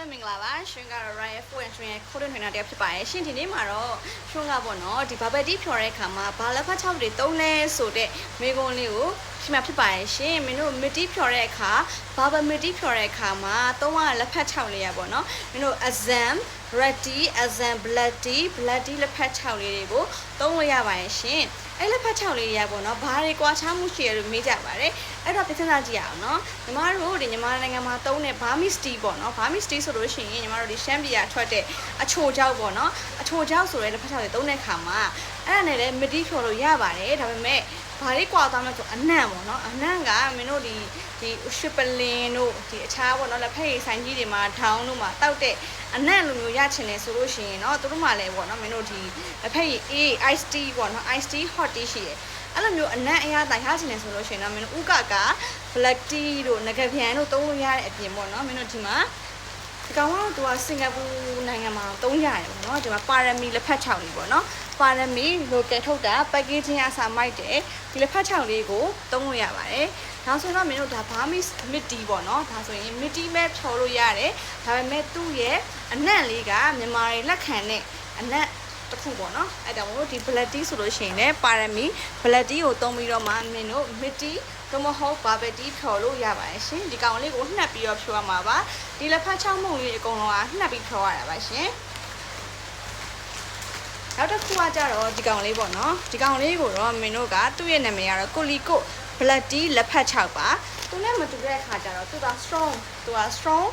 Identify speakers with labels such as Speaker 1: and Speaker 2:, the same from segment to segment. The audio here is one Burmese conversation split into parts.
Speaker 1: ပဲမင်္ဂလာပါရှင်ကတော့ Riot Food and Drink ရဲ့ခိုးတဲ့ထွင်တာတယောက်ဖြစ်ပါတယ်ရှင်ဒီနေ့မှာတော့ရှင်ကပေါ့နော်ဒီ bubble tea ဖြော်တဲ့အခါမှာဘာလက်ဖက်ချောက်တွေတုံးလဲဆိုတဲ့မိကုံးလေးကို ရှင်မဖြစ်ပါတယ်ရှင်မင်းတို့ mid tea ဖြော်တဲ့အခါ bubble mid tea ဖြော်တဲ့အခါမှာတုံးရလက်ဖက်ချောက်လေးရပေါ့နော်မင်းတို့ exam red tea exam black tea black tea လက်ဖက်ချောက်လေးတွေကိုတုံးလို့ရပါတယ်ရှင်အဲ့လက်ဖက်ချောက်လေးတွေကပေါ့နော်ဘာတွေကွာခြားမှုရှိရလို့မေးကြပါတယ်အဲ့တော့ပြဿနာကြည့်ရအောင်နော်ညီမတို့ဒီညီမနိုင်ငံမှာတုံးတဲ့ Burmese tea ပေါ့နော် Burmese tea ဆိုလို့ရှိရင်ညီမတို့ဒီရှမ်းပြည်ကထွက်တဲ့အချိုကြောက်ပေါ့နော်အချိုကြောက်ဆိုတဲ့လက်ဖက်ချောက်တွေတုံးတဲ့ခါမှာအဲ့ဒါနဲ့လည်းမတီးဖြော်လို့ရပါတယ်ဒါပေမဲ့ ဘာလေးကွာသွားမလဲဆိုအနံ့ပေါ့နော်အနံ့ကမင်းတို့ဒီဒီရှစ်ပလင်တို့ဒီအခြားပေါ့နော်လက်ဖက်ရည်ဆိုင်ကြီးတွေမှာထောင်းတို့မှာတောက်တဲ့အနံ့လိုမျိုးရချင်တယ်ဆိုလို့ရှိရင်เนาะသူတို့မှလည်းပေါ့နော်မင်းတို့ဒီလက်ဖက်ရည် A ice tea ပေါ့နော် ice tea hot tea ရှိတယ်အဲ့လိုမျိုးအနံ့အရသာရချင်တယ်ဆိုလို့ရှိရင်တော့မင်းတို့ဥကက black tea တို့ငကပြန်တို့သုံးလို့ရတဲ့အပြင်ပေါ့နော်မင်းတို့ဒီမှာ ဒီကောင်ကတော့သူကစင်ကာပူနိုင်ငံမှာသုံးရတယ်ပေါ့နော်ဒီမှာပါရမီလက်ဖက်ချောက်လေးပေါ့နော်ပါရမီ local ထုတ်တာ packaging အစားမိုက်တယ်ဒီလက်ဖက်ချောက်လေးကိုသုံးလို့ရပါတယ်ဒါဆိုတော့မင်းတို့ဒါဘာမီမစ်တီပေါ့နော်ဒါဆိုရင်မစ်တီပဲဖြော်လို့ရတယ်ဒါပေမဲ့သူ့ရဲ့အနံ့လေးကမြန်မာတွေလက်ခံတဲ့အနံ့တစ်ခုပေါ့နော်အဲ့ဒါမို့ဒီ black tea ဆိုလို့ရှိရင်လည်းပါရမီ black tea ကိုသုံးပြီးတော့မှမင်းတို့ mid tea တို့မဟုတ် bubble tea ဖြော်လို့ရပါတယ်ရှင်ဒီကောင်လေးကိုနှက်ပြီးတော့ဖြော်ရမှာပါဒီလက်ဖက်ချောင်းမုံလေးအကုန်လုံးကနှက်ပြီးဖြော်ရတာပါရှင်နောက်တစ်ခုကကြတော့ဒီကောင်လေးပေါ့နော်ဒီကောင်လေးကိုတော့မင်းတို့ကသူ့ရဲ့နာမည်ကတော့ကိုလီကို black tea လက်ဖက်ချောက်ပါသူနဲ့မတူတဲ့အခါကျတော့သူက strong သူက strong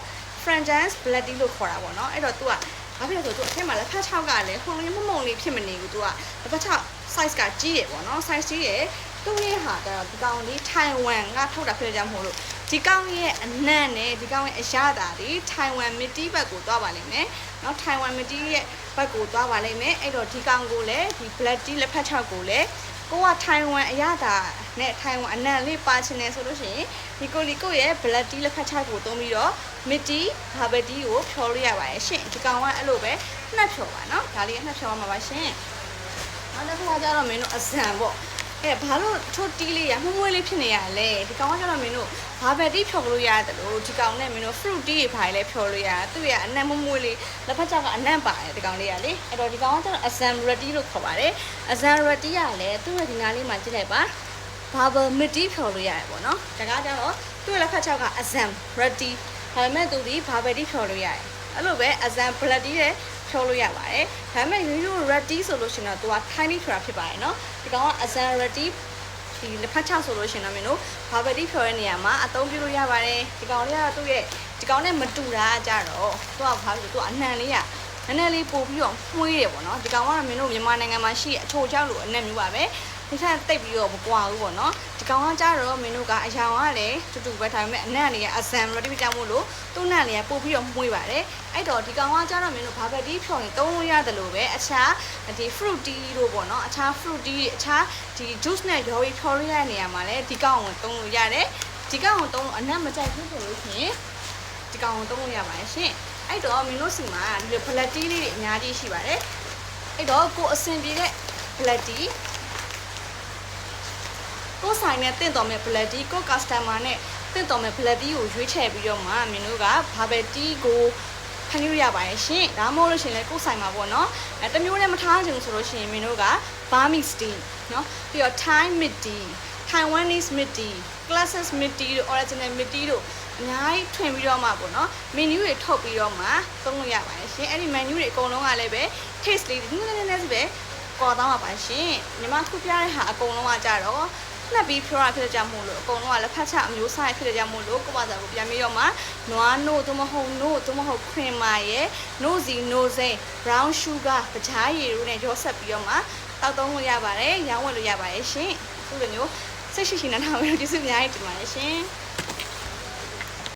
Speaker 1: franchise black tea လို့ခေါ်တာပေါ့နော်အဲ့တော့သူကဘာဖြစ်လဲဆိုတော့သူအထက်မှာလက်ဖက်ချောက်ကလည်းခုံလေးမမုံလေးဖြစ်မနေဘူးသူကလက်ဖက်ချောက် size ကကြီးတယ်ပေါ့နော် size ကြီးတယ် သူ့ရဲ့ဟာကတော့ဒီကောင်လေးထိုင်ဝမ်ကထုတ်တာဖြစ်ကြမို့လို့ဒီကောင်ရဲ့အနံ့နဲ့ဒီကောင်ရဲ့အရသာတွေထိုင်ဝမ်မတီးဘက်ကိုသွားပါလိမ့်မယ်။နော်ထိုင်ဝမ်မတီးရဲ့ဘက်ကိုသွားပါလိမ့်မယ်။အဲ့တော့ဒီကောင်ကိုလည်းဒီ black tea လက်ဖက်ချောက်ကိုလည်းကိုကထိုင်ဝမ်အရသာနဲ့ထိုင်ဝမ်အနံ့လေးပါချင်တယ်ဆိုလို့ရှိရင်ဒီကိုလီကိုရဲ့ black tea လက်ဖက်ချောက်ကိုသုံးပြီးတော့ mid tea herbal tea ကိုဖြောလို့ရပါတယ်ရှင်။ဒီကောင်ကအဲ့လိုပဲနှက်ဖြောပါနော်။ဒါလေးကနှက်ဖြောရမှာပါရှင်။နောက်တစ်ခါကျတော့မင်းတို့အဇံပေါ့ အဲဘာလို့ထိုးတီးလေးရမှုမွေးလေးဖြစ်နေရလဲဒီကောင်ကကျတော့မင်းတို့ဘာဘက်တီးဖြော်လို့ရတယ်လို့ဒီကောင်နဲ့မင်းတို့ fruit tea တွေဘာလဲဖြော်လို့ရသူ့ရဲ့အနံ့မမွေးလေးလက်ဖက်ချောက်ကအနံ့ပါတယ်ဒီကောင်လေးကလေအဲ့တော့ဒီကောင်ကကျတော့အစံ ready လို့ခေါ်ပါတယ်အစံ ready ကလည်းသူ့ရဲ့ဒီနားလေးမှာကြည့်လိုက်ပါ bubble midi ဖြော်လို့ရတယ်ပေါ့နော်ဒါကကြတော့သူ့ရဲ့လက်ဖက်ချောက်က exam ready ဒါပေမဲ့သူဒီ bubble tea ဖြော်လို့ရတယ်အဲ့လိုပဲ exam black tea လည်းဖြော်လို့ရပါတယ်ဒါပေမဲ့ရိုးရိုး ready ဆိုလို့ရှိရင်တော့သူက tiny ဖြော်တာဖြစ်ပါတယ်နော်ဒီကောင်က exam ready ဒီလက်ဖက်ချောက်ဆိုလို့ရှိရင်တော့မင်းတို့ bubble tea ဖြော်တဲ့နေရာမှာအသုံးပြုလို့ရပါတယ်ဒီကောင်လေးကသူ့ရဲ့ဒီကောင်နဲ့မတူတာကြတော့သူကဘာလို့လဲသူကအနှံလေးကနည်းနည်းလေးပို့ပြီးတော့မှုေးတယ်ပေါ့နော်ဒီကောင်ကတော့မင်းတို့မြန်မာနိုင်ငံမှာရှိတဲ့အချိုချောက်လို့အနက်မျိုးပါပဲ ဒီထက်တိတ်ပြီးတော့မကွာဘူးပေါ့နော်ဒီကောင်ကကြတော့မင်းတို့ကအယောင်ကလည်းတူတူပဲဒါပေမဲ့အနက်နေကအစံရောတိပြကြမို့လို့သူ့နက်နေကပို့ပြီးတော့မှုေးပါတယ်အဲ့တော့ဒီကောင်ကကြတော့မင်းတို့ဘာပဲတီးဖြော်ရင်သုံးလို့ရတယ်လို့ပဲအခြားဒီ fruit tea တို့ပေါ့နော်အခြား fruit tea အခြားဒီ juice နဲ့ရော်ရီဖြော်ရတဲ့နေရာမှာလည်းဒီကောင်ကိုသုံးလို့ရတယ်ဒီကောင်ကိုသုံးလို့အနက်မကြိုက်ဘူးဆိုလို့ရှိရင်ဒီကောင်ကိုသုံးလို့ရပါတယ်ရှင်အဲ့တော့မင်းတို့စီမှာဒီလို black tea လေးတွေအများကြီးရှိပါတယ်အဲ့တော့ကိုအဆင်ပြေတဲ့ black tea ကိုယ်ဆိုင်နဲ့တင့်တော်မဲ့ black tea ကို customer နဲ့တင့်တော်မဲ့ black tea ကိုရွေးချယ်ပြီးတော့မှမင်းတို့က bubble tea ကိုဖန်လို့ရပါတယ်ရှင်ဒါမှမဟုတ်လို့ရှင်လဲကိုယ်ဆိုင်မှာပေါ့နော်အဲတမျိုးနဲ့မထားချင်ဘူးဆိုလို့ရှိရင်မင်းတို့က Burmese tea နော်ပြီးတော့ Thai mid tea Taiwanese mid tea classes mid tea တို့ original mid tea တို့အများကြီးထွင်ပြီးတော့မှပေါ့နော် menu တွေထုတ်ပြီးတော့မှသုံးလို့ရပါတယ်ရှင်အဲ့ဒီ menu တွေအကုန်လုံးကလည်းပဲ taste လေးနည်းနည်းနည်းနည်းစီပဲကော်သွားမှာပါရှင်ညီမခုပြတဲ့ဟာအကုန်လုံးကကြတော့ နှက်ပြီးဖြောရဖြစ်ကြမို့လို့အကုန်လုံးကလက်ဖက်ချအမျိုးစားဖြစ်ကြမို့လို့ကိုပါစားကိုပြန်ပြီးတော့မှနွားနို့သို့မဟုတ်နို့သို့မဟုတ်ခွင်မာရဲ့နို့စီနို့စိမ်း brown sugar ပကြားရည်တို့နဲ့ရောဆက်ပြီးတော့မှတောက်သုံးလို့ရပါတယ်ရောင်းဝယ်လို့ရပါတယ်ရှင်အခုလိုမျိုးစိတ်ရှိရှိနဲ့ထားမယ်လို့ကျေးဇူးအများကြီးတင်ပါတယ်ရှင်